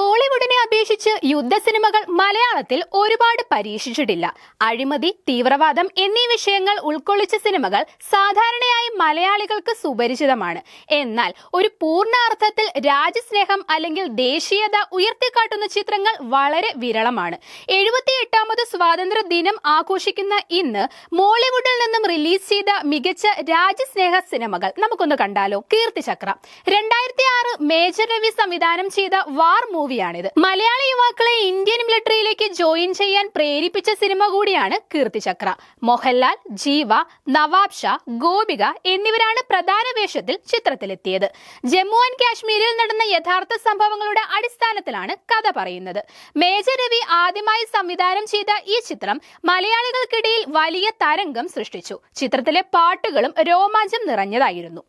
Poly അപേക്ഷിച്ച് യുദ്ധ സിനിമകൾ മലയാളത്തിൽ ഒരുപാട് പരീക്ഷിച്ചിട്ടില്ല. അഴിമതി തീവ്രവാദം എന്നീ വിഷയങ്ങൾ ഉൾക്കൊള്ളിച്ച സിനിമകൾ സാധാരണയായി മലയാളികൾക്ക് സുപരിചിതമാണ്. എന്നാൽ ഒരു പൂർണ അർത്ഥത്തിൽ രാജ്യസ്നേഹം അല്ലെങ്കിൽ ദേശീയത ഉയർത്തിക്കാട്ടുന്ന ചിത്രങ്ങൾ വളരെ വിരളമാണ്. എഴുപത്തി എട്ടാമത് സ്വാതന്ത്ര്യ ദിനം ആഘോഷിക്കുന്ന ഇന്ന് മോളിവുഡിൽ നിന്നും റിലീസ് ചെയ്ത മികച്ച രാജ്യസ്നേഹ സിനിമകൾ നമുക്കൊന്ന് കണ്ടാലോ? കീർത്തിചക്ര രണ്ടായിരത്തി ആറ് മേജർ രവി സംവിധാനം ചെയ്ത വാർ മൂവിയാണിത്. മലയാളി യുവാക്കളെ ഇന്ത്യൻ മിലിറ്ററിയിലേക്ക് ജോയിൻ ചെയ്യാൻ പ്രേരിപ്പിച്ച സിനിമ കൂടിയാണ് കീർത്തിചക്ര. മോഹൻലാൽ ജീവ നവാബ് ഷാ ഗോപിക എന്നിവരാണ് പ്രധാന വേഷത്തിൽ ചിത്രത്തിലെത്തിയത്. ജമ്മു ആൻഡ് കാശ്മീരിൽ നടന്ന യഥാർത്ഥ സംഭവങ്ങളുടെ അടിസ്ഥാനത്തിലാണ് കഥ പറയുന്നത്. മേജർ രവി ആദ്യമായി സംവിധാനം ചെയ്ത ഈ ചിത്രം മലയാളികൾക്കിടയിൽ വലിയ തരംഗം സൃഷ്ടിച്ചു. ചിത്രത്തിലെ പാട്ടുകളും രോമാഞ്ചം നിറഞ്ഞതായിരുന്നു.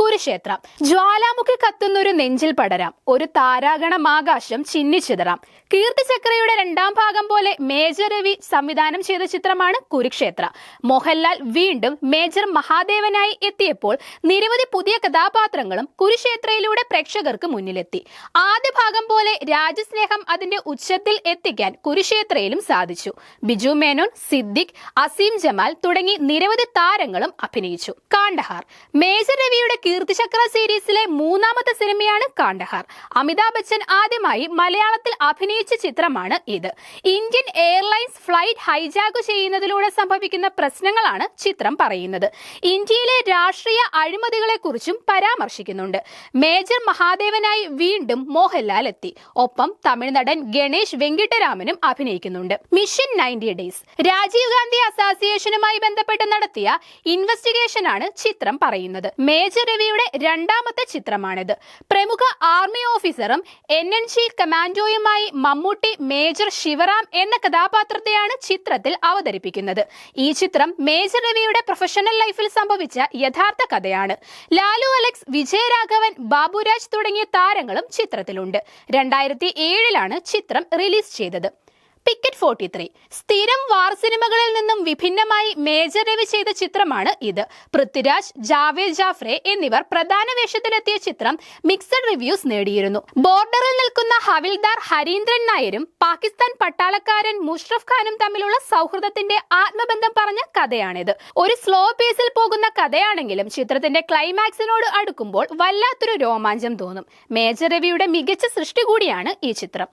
കുരുക്ഷേത്രം. ജ്വാലാമുഖി കത്തുന്നൊരു നെഞ്ചിൽ പടരാം. ഒരു താരാഗണം ആകാശം ചിന്നിച്ചിതറാം കീർത്തിചക്രയുടെ രണ്ടാം ഭാഗം പോലെ മേജർ രവി സംവിധാനം ചെയ്ത ചിത്രമാണ് കുരുക്ഷേത്ര. മോഹൻലാൽ വീണ്ടും മേജർ മഹാദേവനായി എത്തിയപ്പോൾ നിരവധി പുതിയ കഥാപാത്രങ്ങളും കുരുക്ഷേത്രയിലൂടെ പ്രേക്ഷകർക്ക് മുന്നിലെത്തി. ആദ്യ ഭാഗം പോലെ രാജ്യസ്നേഹം അതിന്റെ ഉച്ചത്തിൽ എത്തിക്കാൻ കുരുക്ഷേത്രയിലും സാധിച്ചു. ബിജു മേനോൻ സിദ്ദിഖ് അസീം ജമാൽ തുടങ്ങി നിരവധി താരങ്ങളും അഭിനയിച്ചു. കാണ്ഡഹാർ. മേജർ രവിയുടെ കീർത്തിചക്ര സീരീസിലെ മൂന്നാമത്തെ സിനിമയാണ് കാണ്ഡഹാർ. അമിതാഭ് ബച്ചൻ ആദ്യമായി മലയാളത്തിൽ അഭിനയിച്ച ചിത്രമാണ് ഇത്. ഇന്ത്യൻ എയർലൈൻസ് ഫ്ലൈറ്റ് ഹൈജാക്ക് ചെയ്യുന്നതിലൂടെ സംഭവിക്കുന്ന പ്രശ്നങ്ങളാണ് ചിത്രം പറയുന്നത്. ഇന്ത്യയിലെ രാഷ്ട്രീയ അഴിമതികളെ കുറിച്ചും പരാമർശിക്കുന്നുണ്ട്. മേജർ മഹാദേവനായി വീണ്ടും മോഹൻലാൽ എത്തി. ഒപ്പം തമിഴ് നടൻ ഗണേഷ് വെങ്കിട്ടരാമനും അഭിനയിക്കുന്നുണ്ട്. Mission ninety days. Rajiv Gandhi അസോസിയേഷനുമായി ബന്ധപ്പെട്ട് നടത്തിയ ഇൻവെസ്റ്റിഗേഷനാണ് ചിത്രം പറയുന്നത്. മേജർ രവിയുടെ രണ്ടാമത്തെ ചിത്രമാണിത്. പ്രമുഖ ആർമി ഓഫീസറും എൻ എൻ സി കമാൻഡോയുമായി മമ്മൂട്ടി മേജർ ശിവറാം എന്ന കഥാപാത്രത്തെയാണ് ചിത്രത്തിൽ അവതരിപ്പിക്കുന്നത്. ഈ ചിത്രം മേജർ രവിയുടെ പ്രൊഫഷണൽ ലൈഫിൽ സംഭവിച്ച യഥാർത്ഥ കഥയാണ്. ലാലു അലക്സ് വിജയരാഘവൻ ബാബുരാജ് തുടങ്ങിയ താരങ്ങളും ചിത്രത്തിലുണ്ട്. രണ്ടായിരത്തി ഏഴിലാണ് ചിത്രം റിലീസ് ചെയ്തത്. പിക്കറ്റ് ഫോർട്ടി ത്രീ സ്ഥിരം വാർ സിനിമകളിൽ നിന്നും വിഭിന്നമായി മേജർ രവി ചെയ്ത ചിത്രമാണ് ഇത്. പൃഥ്വിരാജ് ജാവേദ് ജാഫ്രെ എന്നിവർ പ്രധാന വേഷത്തിലെത്തിയ ചിത്രം മിക്സഡ് റിവ്യൂസ് നേടിയിരുന്നു. ബോർഡറിൽ നിൽക്കുന്ന ഹവിൽദാർ ഹരീന്ദ്രൻ നായരും പാകിസ്ഥാൻ പട്ടാളക്കാരൻ മുഷ്റഫ് ഖാനും തമ്മിലുള്ള സൗഹൃദത്തിന്റെ ആത്മബന്ധം പറഞ്ഞ കഥയാണിത്. ഒരു സ്ലോ പേസിൽ പോകുന്ന കഥയാണെങ്കിലും ചിത്രത്തിന്റെ ക്ലൈമാക്സിനോട് അടുക്കുമ്പോൾ വല്ലാത്തൊരു രോമാഞ്ചം തോന്നും. മേജർ രവിയുടെ മികച്ച സൃഷ്ടി കൂടിയാണ് ഈ ചിത്രം.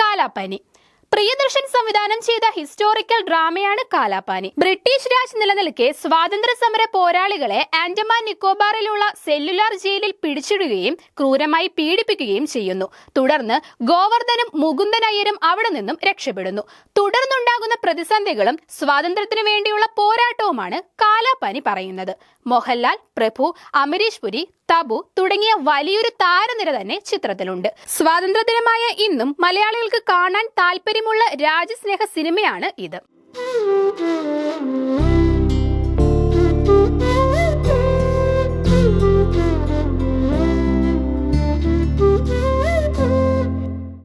കാലാപ്പനി. പ്രിയദർശൻ സംവിധാനം ചെയ്ത ഹിസ്റ്റോറിക്കൽ ഡ്രാമയാണ് കാലാപാനി ബ്രിട്ടീഷ് രാജ് നിലനിൽക്കെ സ്വാതന്ത്ര്യ സമര പോരാളികളെ ആൻഡമാൻ നിക്കോബാറിലുള്ള സെല്ലുലാർ ജയിലിൽ പിടിച്ചിടുകയും ക്രൂരമായി പീഡിപ്പിക്കുകയും ചെയ്യുന്നു. തുടർന്ന് ഗോവർദ്ധനും മുകുന്ദനയ്യരും അവിടെ നിന്നും രക്ഷപ്പെടുന്നു. തുടർന്നുണ്ടാകുന്ന പ്രതിസന്ധികളും സ്വാതന്ത്ര്യത്തിനു വേണ്ടിയുള്ള പോരാട്ടവുമാണ് കാലാപാനി പറയുന്നത്. മോഹൻലാൽ പ്രഭു അമരീഷ് പുരി തബു തുടങ്ങിയ വലിയൊരു താരനിര തന്നെ ചിത്രത്തിലുണ്ട്. സ്വാതന്ത്ര്യദിനമായ ഇന്നും മലയാളികൾക്ക് കാണാൻ താല്പര്യമുള്ള രാജ്യസ്നേഹ സിനിമയാണ് ഇത്